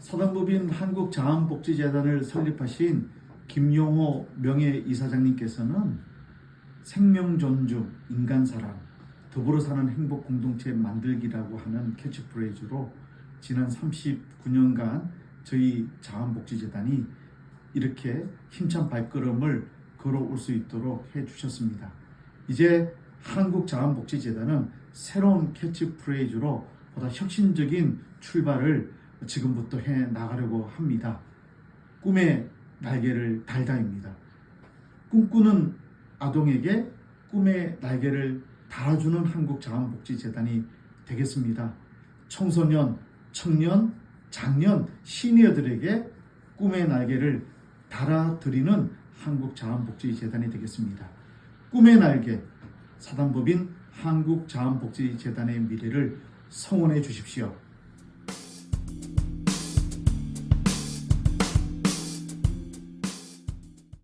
사단법인 한국자원복지재단을 설립하신 김용호 명예이사장님께서는 생명 존중, 인간 사랑, 더불어 사는 행복 공동체 만들기라고 하는 캐치프레이즈로 지난 39년간 저희 자원복지재단이 이렇게 힘찬 발걸음을 걸어올 수 있도록 해주셨습니다. 이제 한국자원복지재단은 새로운 캐치프레이즈로 보다 혁신적인 출발을 지금부터 해 나가려고 합니다. 꿈의 날개를 달다입니다. 꿈꾸는 아동에게 꿈의 날개를 달아주는 한국자원복지재단이 되겠습니다. 청소년, 청년, 장년, 시니어들에게 꿈의 날개를 달아드리는 한국자원복지재단이 되겠습니다. 꿈의 날개, 사단법인 한국자원복지재단의 미래를 성원해 주십시오.